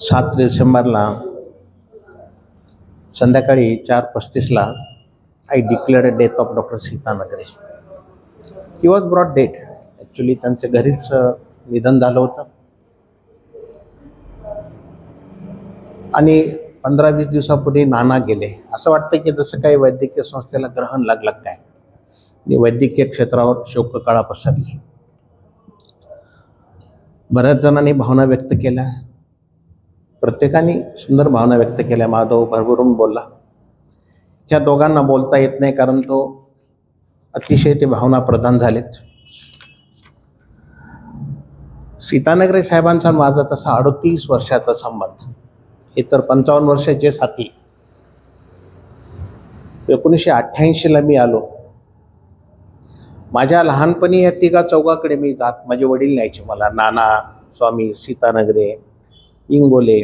सात डिसेंबरला संध्याकाळी चार पस्तीसला I declare death of doctor Sita Nagare he was brought dead actually त्यांच्या घरीच निधन झालं होतं. आणि पंधरा वीस दिवसापूर्वी नाना गेले. असं वाटतं की जसं काही वैद्यकीय संस्थेला ग्रहण लागलं काय? आणि वैद्यकीय क्षेत्रावर शोककळा पसरली. बऱ्याच जणांनी भावना व्यक्त केल्या. प्रत्येकाने सुंदर भावना व्यक्त केल्या. माधव भरभरून बोलला. ह्या दोघांना बोलता येत नाही कारण तो अतिशय ते भावना प्रधान झालेत. सीतानगरे साहेबांचा माझा तसा अडतीस वर्षाचा संबंध. इतर पंचावन्न वर्षाचे साथी. एकोणीसशे अठ्ठ्याऐंशीला मी आलो. माझ्या लहानपणी या तिघा चौघाकडे मी जात माझे वडील न्यायचे मला. नाना स्वामी सीतानगरे इंगोले.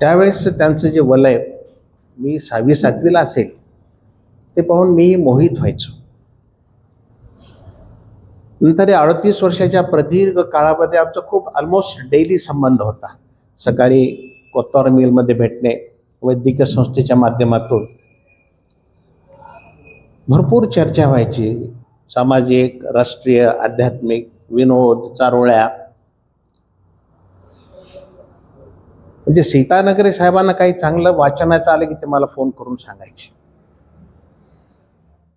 त्यावेळेस त्यांचं जे वलय मी सहावी सातवीला असेल ते पाहून मी मोहित व्हायचो. नंतर या अडतीस वर्षाच्या प्रदीर्घ काळामध्ये आमचा खूप ऑलमोस्ट डेली संबंध होता. सकाळी कोत्तार मिलमध्ये भेटणे वैद्यकीय संस्थेच्या माध्यमातून भरपूर चर्चा व्हायची. सामाजिक राष्ट्रीय आध्यात्मिक विनोद चारोळ्या. म्हणजे सीतानगरे साहेबांना काही चांगलं वाचनाचं आलं की ते मला फोन करून सांगायचे.